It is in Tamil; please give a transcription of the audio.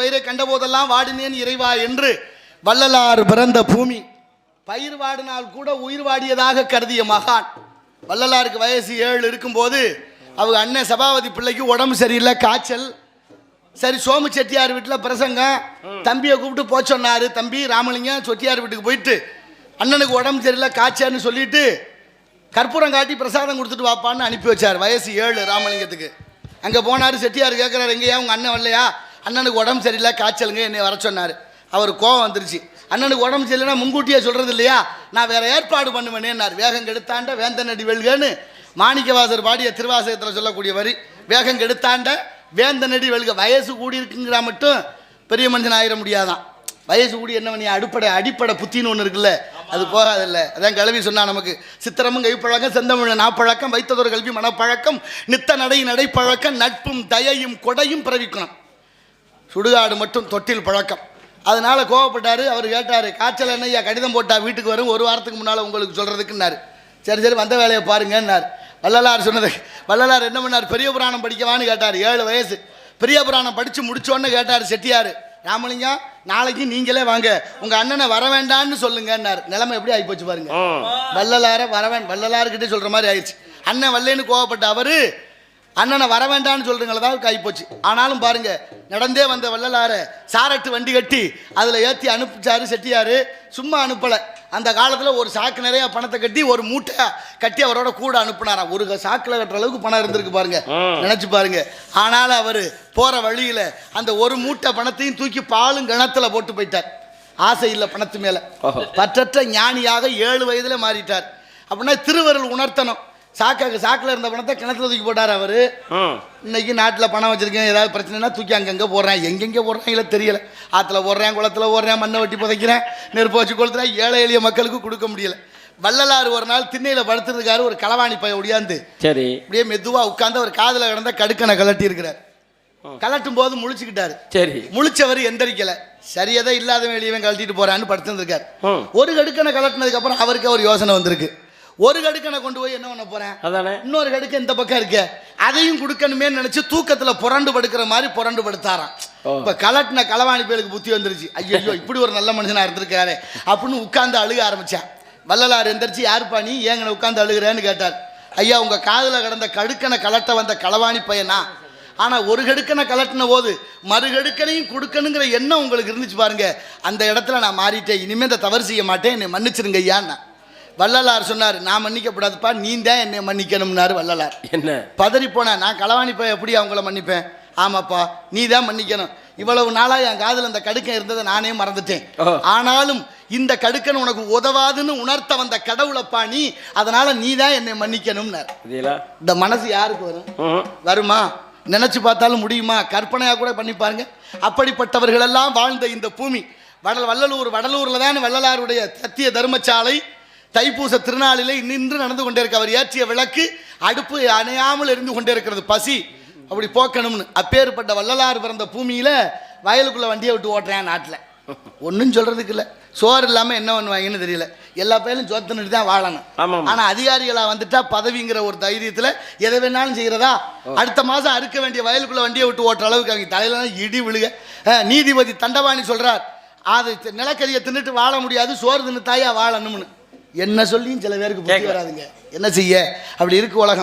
பயிரை கண்டபோதெல்லாம் வாடினேன் இறைவா என்று வள்ளலார் பிறந்த பூமி. பயிர் வாடினால் கூட உயிர் வாடியதாக கருதிய மகான். வள்ளலாருக்கு வயசு ஏழு இருக்கும்போது அவங்க அண்ணன் சபாபதி பிள்ளைக்கு உடம்பு சரியில்லை காய்ச்சல். சரி சோமு செட்டியார் வீட்டில் பிரசங்கம். தம்பியை கூப்பிட்டு போக சொன்னார். தம்பி ராமலிங்கம் செட்டியார் வீட்டுக்கு போயிட்டு அண்ணனுக்கு உடம்பு சரியில்லை காய்ச்சல்னு சொல்லிட்டு கற்பூரம் காட்டி பிரசாதம் கொடுத்துட்டு வாப்பான்னு அனுப்பி வச்சார். வயசு ஏழு ராமலிங்கத்துக்கு. அங்கே போனார் செட்டியார் கேட்குறாரு எங்கேயா உங்கள் அண்ணன் வரலையா? அண்ணனுக்கு உடம்பு சரியில்லை காய்ச்சலுங்க என்னை வர சொன்னார். அவர் கோவம் வந்துருச்சு. அண்ணனுக்கு உடம்பு சரியில்லைன்னா முன்கூட்டியே சொல்கிறது இல்லையா? நான் வேற ஏற்பாடு பண்ணுவேனேன்னார் வேகம் கெடுத்தாண்ட வேந்தனடி வெல்கன்னு மாணிக்கவாசர் பாடிய திருவாசகத்தில் சொல்லக்கூடிய வரி வேகம் கெடுத்தாண்ட வேந்தனடி வெல்க. வயசு கூடி இருக்குங்கிறா மட்டும் பெரிய மனுஷன் ஆயிட முடியாதான். வயசு கூடி என்ன பண்ணி அடிப்படை அடிப்படை புத்தின்னு ஒன்று இருக்குல்ல? அது போகாதில்ல. அதான் கல்வி சொன்னா நமக்கு சித்திரமும் கைப்பழக்கம் செந்தமிழ் நாப்பழக்கம் வைத்ததொரு கல்வி மனப்பழக்கம் நித்த நடை நடைப்பழக்கம் நட்பும் தயையும் கொடையும் பிறவிக்கணும். சுடுகாடு மட்டும் தொட்டில் பழக்கம். அதனால கோவப்பட்டாரு அவர் கேட்டார் காய்ச்சல் என்னய்யா? கடிதம் போட்டா வீட்டுக்கு வரும் ஒரு வாரத்துக்கு முன்னால் உங்களுக்கு சொல்கிறதுக்குன்னாரு சரி சரி வந்த வேலையை பாருங்கன்னார். வள்ளலார் சொன்னது வள்ளலார் என்ன பண்ணார்? பெரிய புராணம் படிக்கவான்னு கேட்டார் ஏழு வயசு. பெரிய புராணம் படித்து முடிச்சோன்னு கேட்டார் செட்டியார். ராமலிங்கம் நாளைக்கு நீங்களே வாங்க உங்கள் அண்ணனை வர வேண்டான்னு சொல்லுங்கன்னார். நிலைமை எப்படி ஆகி போச்சு பாருங்க. வள்ளலார வரவேன் வள்ளலார்கிட்டே சொல்கிற மாதிரி ஆயிடுச்சு. அண்ணன் வல்லேன்னு கோவப்பட்ட அவரு அண்ணனை வர வேண்டாம்னு சொல்றீங்களா போச்சு. ஆனாலும் பாருங்க நடந்தே வந்த வள்ளலார சாரட்டு வண்டி கட்டி அதில் ஏற்றி அனுப்பிச்சாரு செட்டியாரு. சும்மா அனுப்பலை. அந்த காலத்தில் ஒரு சாக்கு நிறைய பணத்தை கட்டி ஒரு மூட்டை கட்டி அவரோட கூட அனுப்புனாராம் ஒரு சாக்கில் கட்டுற அளவுக்கு பணம் இருந்திருக்கு பாருங்க. நினைச்சு பாருங்க. ஆனாலும் அவர் போற வழியில அந்த ஒரு மூட்டை பணத்தையும் தூக்கி பாலும் கிணத்துல போட்டு போயிட்டார். ஆசை இல்லை பணத்து மேல. பற்றற்ற ஞானியாக ஏழு வயதுல மாறிட்டார். அப்படின்னா திருவருள் உணர்த்தணும். சாக்காக்கு சாக்கில் இருந்த பணத்தை கிணத்துல தூக்கி போட்டார் அவர். இன்னைக்கு நாட்டில் பணம் வச்சிருக்கேன் ஏதாவது பிரச்சனைனா தூக்கி அங்கங்கே போடுறேன். எங்கெங்கே போடுறாங்களோ தெரியல. ஆற்றுல போடுறேன் குளத்துல போடுறேன் மண்ணை வெட்டி புதைக்கிறேன் நெருப்பு வச்சு கொளுத்துறேன். ஏழை எளிய மக்களுக்கு கொடுக்க முடியல. வள்ளலார் ஒரு நாள் திண்ணையில் படுத்துருக்காரு ஒரு களவாணி பைய ஒடியாந்து. சரி. அப்படியே மெதுவாக உட்காந்து ஒரு காதில் கிடந்த கடுக்கனை கலட்டி இருக்கிறார் கலட்டும் போது முழிச்சுக்கிட்டாரு. சரி. முழிச்சவர் எந்திரிக்கல. சரியதை இல்லாதவன் வெளியவன் கழட்டிட்டு போறான்னு படுத்துருக்காரு. ஒரு கடுக்கனை கலட்டினதுக்கு அப்புறம் அவருக்கு ஒரு யோசனை வந்திருக்கு. ஒரு கடுக்கனை கொண்டு போய் என்ன பண்ண போறேன்? அதானே? இன்னொரு கடுக்க இந்த பக்கம் இருக்க. அதையும் கொடுக்கணுமே நினைச்சு தூக்கத்துல புரண்டு படுக்கிற மாதிரி புரண்டு படுத்தாராம். இப்ப கலட்டின களவாணி பேருக்கு புத்தி வந்துருச்சு. ஐயோ இப்படி ஒரு நல்ல மனுஷனா இருந்திருக்காரு. அப்படின்னு உட்கார்ந்து அழுக ஆரம்பிச்சான். வள்ளலார் எந்திரிச்சு யாருப்பா நீ? ஏங்கன உட்கார்ந்து அழுகிறேன்னு கேட்டார். ஐயா உங்க காதுல கிடந்த கடுக்கனை கலட்ட வந்த களவாணி பையனா? ஆனா ஒரு கடுக்கனை கலட்டின போது மறு கடுக்கனையும் கொடுக்கணுங்கிற எண்ணம் உங்களுக்கு இருந்துச்சு பாருங்க. அந்த இடத்துல நான் மாறிட்டேன். இனிமே இந்த தவறு செய்ய மாட்டேன். என்னை மன்னிச்சிருங்க ஐயான்னா வள்ளலார் சொன்னார் நான் மன்னிக்கப்படாதுப்பா நீ தான் என்னை மன்னிக்கணும்னாரு வள்ளலார். என்ன? பதறி போனேன் நான் களவாணி போய் எப்படி அவங்கள மன்னிப்பேன்? ஆமாப்பா நீ தான் மன்னிக்கணும். இவ்வளவு நாளா என் காதில் அந்த கடுக்கன் இருந்ததை நானே மறந்துட்டேன். ஆனாலும் இந்த கடுக்கன் உனக்கு உதவாதுன்னு உணர்த்த வந்த கடவுளப்பா நீ அதனால நீ தான் என்னை மன்னிக்கணும்னார். இந்த மனசு யாருக்கு வரும். வருமா? நினைச்சு பார்த்தாலும் முடியுமா? கற்பனையாக கூட பண்ணி பாருங்க. அப்படிப்பட்டவர்கள் எல்லாம் வாழ்ந்த இந்த பூமி. வடல் வள்ளலூர் வடலூரில் தான் வள்ளலாருடைய சத்திய தர்மசாலை தைப்பூச திருநாளிலே நின்று நடந்து கொண்டே இருக்கு அவர் ஏற்றிய விளக்கு அடுப்பு அணையாமல் இருந்து கொண்டே இருக்கிறது பசி. அப்படி போக்கணும்னு. அப்பேற்பட்ட வள்ளலார் பிறந்த பூமியில வயலுக்குள்ள வண்டியை விட்டு ஓட்டுறேன் நாட்டில். ஒன்றும் சொல்றதுக்கு இல்லை. சோறு இல்லாமல் என்ன பண்ணுவாங்கன்னு தெரியல. எல்லா பேரும் சோத்தனிட்டு தான் வாழணும். ஆமாம். ஆனா அதிகாரிகளா வந்துட்டா பதவிங்கிற ஒரு தைரியத்துல எதை வேணாலும் செய்யறதா? அடுத்த மாசம் அறுக்க வேண்டிய வயலுக்குள்ள வண்டியை விட்டு ஓட்டுற அளவுக்கு அவங்க தலையில இடி விழுக. நீதிபதி தண்டபாணி சொல்றார். அது நிலக்கரியை தின்னுட்டு வாழ முடியாது. சோறு தின்னு தாயா வாழணும்னு. என்ன சொல்லியும் சில பேருக்கு புத்தி. வராதுங்க. என்ன செய்ய? அப்படி இருக்கு உலகம்.